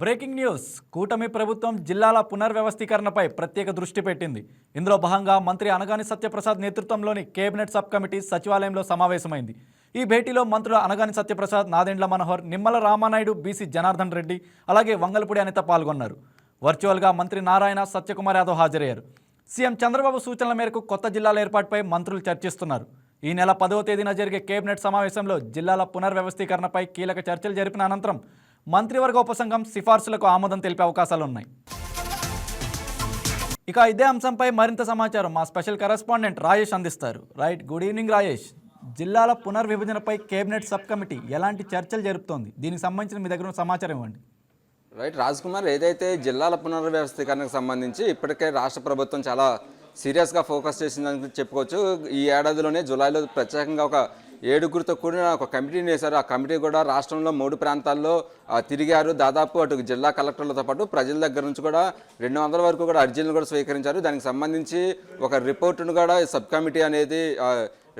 Breaking news. కూటమి ప్రభుత్వం జిల్లాల పునర్వ్యవస్థీకరణపై ప్రత్యేక దృష్టి పెట్టింది. ఇందులో భాగంగా మంత్రి అనగాని సత్యప్రసాద్ నేతృత్వంలోని కేబినెట్ సబ్ కమిటీ సచివాలయంలో సమావేశమైంది. ఈ భేటీలో మంత్రులు అనగాని సత్యప్రసాద్ నాదెండ్ల మనోహర్ నిమ్మల రామానాయుడు బీసీ జనార్దన్ రెడ్డి అలాగే వంగలపూడి అనిత పాల్గొన్నారు. వర్చువల్గా మంత్రి నారాయణ సత్యకుమార్ యాదవ్ హాజరయ్యారు. సీఎం చంద్రబాబు సూచనల మేరకు కొత్త జిల్లాల ఏర్పాటుపై మంత్రులు చర్చిస్తున్నారు. ఈ నెల పదవ తేదీన జరిగే కేబినెట్ సమావేశంలో జిల్లాల పునర్వ్యవస్థీకరణపై కీలక చర్చలు జరిపిన అనంతరం మంత్రివర్గ ఉపసంఘం సిఫార్సులకు ఆమోదం తెలిపే అవకాశాలు ఉన్నాయి ఇక ఇదే అంశంపై మరింత సమాచారం మా స్పెషల్ కరెస్పాండెంట్ రాజేష్ అందిస్తారు. రైట్ గుడ్ ఈవినింగ్ రాజేష్ జిల్లాల పునర్విభజనపై కేబినెట్ సబ్ కమిటీ ఎలాంటి చర్చలు జరుపుతోంది? దీనికి సంబంధించిన మీ దగ్గర ఉన్న సమాచారం ఇవ్వండి. రైట్ రాజ్ కుమార్ ఏదైతే జిల్లాల పునర్వ్యవస్థీకరణకు సంబంధించి ఇప్పటికే రాష్ట్ర ప్రభుత్వం చాలా సీరియస్గా ఫోకస్ చేసిందని చెప్పుకోవచ్చు ఈ ఏడాదిలోనే జూలైలో ప్రత్యేకంగా ఒక ఏడుగురితో కూడిన ఒక కమిటీని వేశారు. ఆ కమిటీ కూడా రాష్ట్రంలో మూడు ప్రాంతాల్లో తిరిగారు. దాదాపు అటు జిల్లా కలెక్టర్లతో పాటు ప్రజల దగ్గర నుంచి కూడా రెండు వందల వరకు కూడా అర్జీలను కూడా స్వీకరించారు. దానికి సంబంధించి ఒక రిపోర్టును కూడా సబ్ కమిటీ అనేది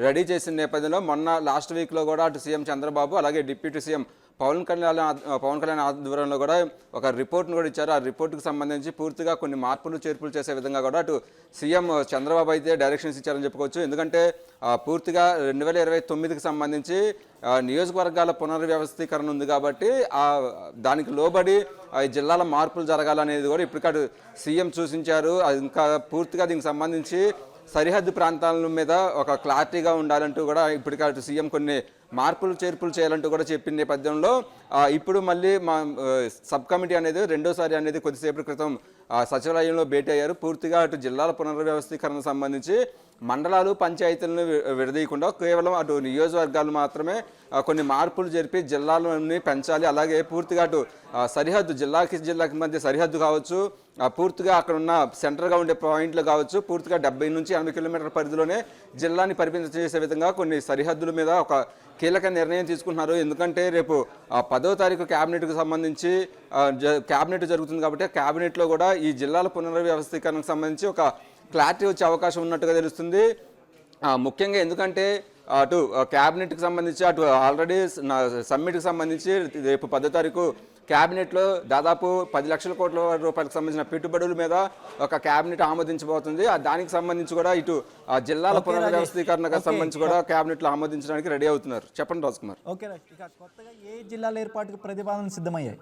రెడీ చేసిన నేపథ్యంలో మొన్న లాస్ట్ వీక్లో కూడా అటు సీఎం చంద్రబాబు అలాగే డిప్యూటీ సీఎం పవన్ కళ్యాణ్ పవన్ కళ్యాణ్ ఆధ్వర్యంలో కూడా ఒక రిపోర్ట్ను కూడా ఇచ్చారు. ఆ రిపోర్ట్కి సంబంధించి పూర్తిగా కొన్ని మార్పులు చేర్పులు చేసే విధంగా కూడా అటు సీఎం చంద్రబాబు అయితే డైరెక్షన్స్ ఇచ్చారని చెప్పుకోవచ్చు. ఎందుకంటే పూర్తిగా రెండు వేల ఇరవై తొమ్మిదికి సంబంధించి నియోజకవర్గాల పునర్వ్యవస్థీకరణ ఉంది కాబట్టి ఆ దానికి లోబడి ఆ, జిల్లాల మార్పులు జరగాలనేది కూడా ఇప్పటికటు సీఎం సూచించారు. అది ఇంకా పూర్తిగా దీనికి సంబంధించి సరిహద్దు ప్రాంతాల మీద ఒక క్లారిటీగా ఉండాలంటూ కూడా ఇప్పటికటు అటు సీఎం కొన్ని మార్పులు చేర్పులు చేయాలంటూ కూడా చెప్పిన నేపథ్యంలో ఇప్పుడు మళ్ళీ మా సబ్ కమిటీ అనేది రెండోసారి అనేది కొద్దిసేపటి క్రితం సచివాలయంలో భేటీ అయ్యారు. పూర్తిగా అటు జిల్లాల పునర్వ్యవస్థీకరణ సంబంధించి మండలాలు పంచాయతీలను విడదీయకుండా కేవలం అటు నియోజకవర్గాలు మాత్రమే కొన్ని మార్పులు జరిపి జిల్లాలని పెంచాలి. అలాగే పూర్తిగా అటు సరిహద్దు జిల్లాకి జిల్లాకి మధ్య సరిహద్దు కావచ్చు పూర్తిగా అక్కడ ఉన్న సెంటర్గా ఉండే పాయింట్లు కావచ్చు పూర్తిగా డెబ్బై నుంచి ఎనభై కిలోమీటర్ల పరిధిలోనే జిల్లాని పరిమితం చేసే విధంగా కొన్ని సరిహద్దుల మీద ఒక కీలక నిర్ణయం తీసుకుంటున్నారు. ఎందుకంటే రేపు పదో తారీఖు క్యాబినెట్కు సంబంధించి జ- క్యాబినెట్ జరుగుతుంది కాబట్టి క్యాబినెట్లో కూడా ఈ జిల్లాల పునర్వ్యవస్థీకరణకు సంబంధించి ఒక క్లారిటీ వచ్చే అవకాశం ఉన్నట్టుగా తెలుస్తుంది ముఖ్యంగా ఎందుకంటే అటు క్యాబినెట్కి సంబంధించి అటు ఆల్రెడీ సమ్మిట్కి సంబంధించి రేపు పదో తారీఖు క్యాబినెట్లో దాదాపు పది లక్షల కోట్ల రూపాయలకు సంబంధించిన పెట్టుబడుల మీద ఒక క్యాబినెట్ ఆమోదించబోతుంది ఆ దానికి సంబంధించి కూడా ఇటు ఆ జిల్లాల. పునర్వ్యవస్థీకరణకు. సంబంధించి కూడా క్యాబినెట్లో ఆమోదించడానికి రెడీ అవుతున్నారు చెప్పండి రాజ్ కుమార్ ఓకే కొత్తగా ఏ జిల్లాల ఏర్పాటుకు ప్రతిపాదనలు సిద్ధమయ్యాయి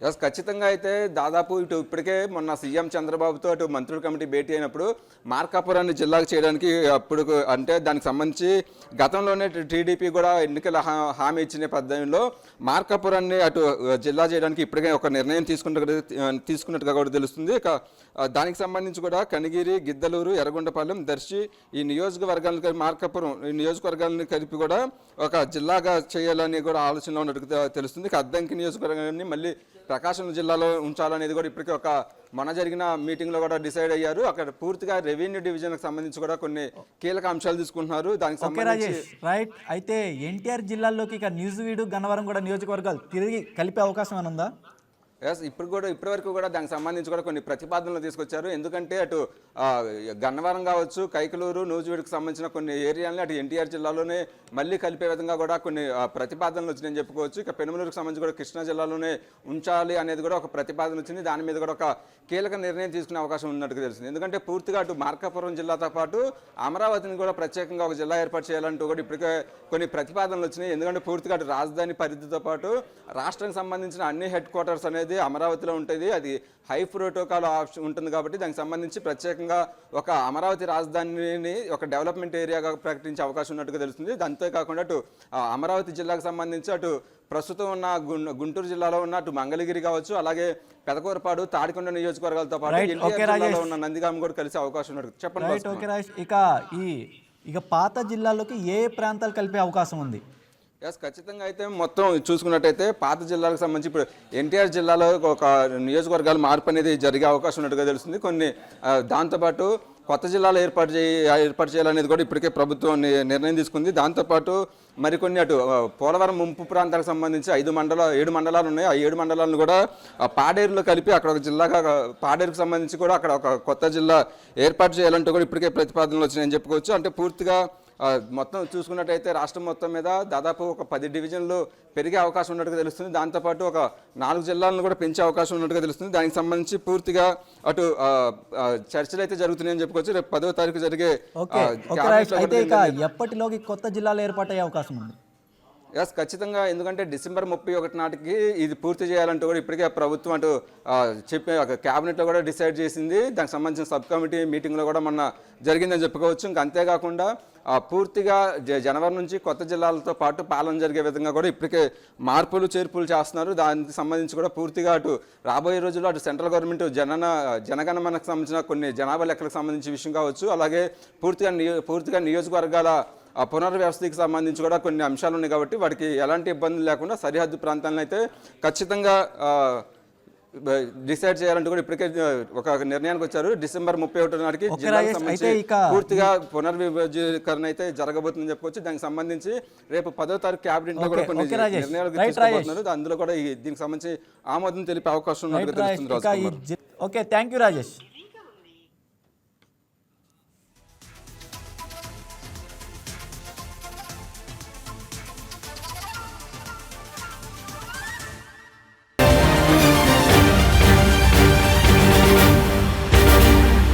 ఎస్ ఖచ్చితంగా అయితే దాదాపు ఇటు ఇప్పటికే మొన్న సీఎం చంద్రబాబుతో అటు మంత్రుల కమిటీ భేటీ అయినప్పుడు మార్కాపురాన్ని జిల్లాకు చేయడానికి అప్పుడు అంటే దానికి సంబంధించి గతంలోనే టీడీపీ కూడా ఎన్నికల హా- హామీ ఇచ్చిన పద్ధతిలో మార్కాపురాన్ని అటు జిల్లా చేయడానికి ఇప్పటికే ఒక నిర్ణయం తీసుకున్న తీసుకున్నట్టుగా కూడా తెలుస్తుంది. ఇక దానికి సంబంధించి కూడా కనిగిరి గిద్దలూరు ఎర్రగొండపాలెం దర్శి ఈ నియోజకవర్గాలను కలిపి మార్కాపురం ఈ నియోజకవర్గాలను కలిపి కూడా ఒక జిల్లాగా చేయాలని కూడా ఆలోచనలో ఉన్నట్టుగా తెలుస్తుంది. ఇక అద్దంకి నియోజకవర్గాన్ని మళ్ళీ ప్రకాశం జిల్లాలో ఉంచాలనేది కూడా ఇప్పటికే ఒక మన జరిగిన మీటింగ్లో కూడా డిసైడ్ అయ్యారు. అక్కడ పూర్తిగా రెవెన్యూ డివిజన్కి సంబంధించి కూడా కొన్ని కీలక అంశాలు తీసుకుంటున్నారు. దానికి సంబంధించి రైట్ అయితే ఎన్టీఆర్ జిల్లాల్లోకి ఇక న్యూజివీడు గన్నవరం కూడా నియోజకవర్గాలు తిరిగి కలిపే అవకాశం ఏమైనా ఉందా? ఎస్ ఇప్పుడు కూడా ఇప్పటి వరకు కూడా దానికి సంబంధించి కూడా కొన్ని ప్రతిపాదనలు తీసుకొచ్చారు. ఎందుకంటే అటు గన్నవరం కావచ్చు కైకలూరు నూజివీడుకు సంబంధించిన కొన్ని ఏరియాలని అటు ఎన్టీఆర్ జిల్లాలోనే మళ్ళీ కలిపే విధంగా కూడా కొన్ని ప్రతిపాదనలు వచ్చినాయని చెప్పుకోవచ్చు. ఇక పెనుమలూరుకు సంబంధించి కూడా కృష్ణా జిల్లాలోనే ఉంచాలి అనేది కూడా ఒక ప్రతిపాదన వచ్చింది. దాని మీద కూడా ఒక కీలక నిర్ణయం తీసుకునే అవకాశం ఉన్నట్టుగా తెలిసింది ఎందుకంటే పూర్తిగా అటు మార్కాపురం జిల్లాతో పాటు అమరావతిని కూడా ప్రత్యేకంగా ఒక జిల్లా ఏర్పాటు చేయాలంటూ కూడా ఇప్పటికే కొన్ని ప్రతిపాదనలు వచ్చినాయి. ఎందుకంటే పూర్తిగా అటు రాజధాని పరిధితో పాటు రాష్ట్రానికి సంబంధించిన అన్ని హెడ్ క్వార్టర్స్ అనేది అమరావతిలో ఉంటుంది అది హై ప్రోటోకాల్ ఆప్షన్ ఉంటుంది కాబట్టి దానికి సంబంధించి ప్రత్యేకంగా ఒక అమరావతి రాజధానిని ఒక డెవలప్మెంట్ ఏరియాగా ప్రకటించే అవకాశం ఉన్నట్టుగా తెలుస్తుంది. దాంతో కాకుండా అటు అమరావతి జిల్లాకు సంబంధించి అటు ప్రస్తుతం ఉన్న గుంటూరు జిల్లాలో ఉన్న అటు మంగళగిరి కావచ్చు అలాగే పెదకూరపాడు తాడికొండ నియోజకవర్గాలతో పాటు. ఉన్న నందిగామ కూడా కలిసే అవకాశం ఉన్నట్టు చెప్పండి ఇక ఈ ఇక పాత జిల్లాల్లోకి ఏ ప్రాంతాలు కలిపే అవకాశం ఉంది? ఎస్ ఖచ్చితంగా అయితే మొత్తం చూసుకున్నట్టయితే పాత జిల్లాలకు సంబంధించి ఇప్పుడు ఎన్టీఆర్ జిల్లాలో ఒక నియోజకవర్గాల మార్పు అనేది జరిగే అవకాశం ఉన్నట్టుగా తెలుస్తుంది. కొన్ని దాంతోపాటు కొత్త జిల్లాలు ఏర్పాటు చేయ ఏర్పాటు చేయాలనేది కూడా ఇప్పటికే ప్రభుత్వం నిర్ణయం తీసుకుంది. దాంతోపాటు మరికొన్ని అటు పోలవరం ముంపు ప్రాంతాలకు సంబంధించి ఐదు మండల ఏడు మండలాలు ఉన్నాయి. ఆ ఏడు మండలాలను కూడా పాడేరులో కలిపి అక్కడ ఒక జిల్లాగా పాడేరుకు సంబంధించి కూడా అక్కడ ఒక కొత్త జిల్లా ఏర్పాటు చేయాలంటూ కూడా ఇప్పటికే ప్రతిపాదనలు వచ్చినాయని చెప్పుకోవచ్చు. అంటే పూర్తిగా మొత్తం చూసుకున్నట్టయితే రాష్ట్రం మొత్తం మీద దాదాపు ఒక పది డివిజన్లు పెరిగే అవకాశం ఉన్నట్టుగా తెలుస్తుంది. దాంతోపాటు ఒక నాలుగు జిల్లాలను కూడా పెంచే అవకాశం ఉన్నట్టుగా తెలుస్తుంది. దానికి సంబంధించి పూర్తిగా అటు చర్చలు అయితే జరుగుతున్నాయని చెప్పుకోవచ్చు. రేపు పదో తారీఖు జరిగే ఎప్పటిలోకి కొత్త జిల్లాలు ఏర్పాటయ్యే అవకాశం ఉంది? ఎస్ ఖచ్చితంగా. ఎందుకంటే డిసెంబర్ ముప్పై ఒకటి నాటికి ఇది పూర్తి చేయాలంటూ కూడా ఇప్పటికే ప్రభుత్వం అటు చెప్పే చెప్పి ఒక క్యాబినెట్లో కూడా డిసైడ్ చేసింది. దానికి సంబంధించిన సబ్ కమిటీ మీటింగ్లో కూడా మొన్న జరిగిందని చెప్పుకోవచ్చు. ఇంకా అంతేకాకుండా పూర్తిగా జ- జనవరి నుంచి కొత్త జిల్లాలతో పాటు పాలన జరిగే విధంగా కూడా ఇప్పటికే మార్పులు చేర్పులు చేస్తున్నారు. దానికి సంబంధించి కూడా పూర్తిగా అటు రాబోయే రోజుల్లో అటు సెంట్రల్ గవర్నమెంట్ జనన జనగణమనకు సంబంధించిన కొన్ని జనాభా లెక్కలకు సంబంధించిన విషయం కావచ్చు. అలాగే పూర్తిగా పూర్తిగా నియోజకవర్గాల ఆ పునర్వ్యవస్థకి సంబంధించి కూడా కొన్ని అంశాలు ఉన్నాయి కాబట్టి వాటికి ఎలాంటి ఇబ్బందులు లేకుండా సరిహద్దు ప్రాంతాలను అయితే ఖచ్చితంగా డిసైడ్ చేయాలంటూ కూడా ఇప్పటికే ఒక నిర్ణయానికి వచ్చారు. డిసెంబర్ ముప్పై ఒకటి నాటికి పూర్తిగా పునర్విభజీకరణ అయితే జరగబోతుందని చెప్పుకోవచ్చు. దానికి సంబంధించి రేపు పదో తారీఖు క్యాబినెట్లో కూడా కొన్ని. నిర్ణయాలు తీసుకోబోతున్నారు. అందులో కూడా ఈ దీనికి సంబంధించి ఆమోదం తెలిపే అవకాశం ఓకే థ్యాంక్ యూ రాజేష్.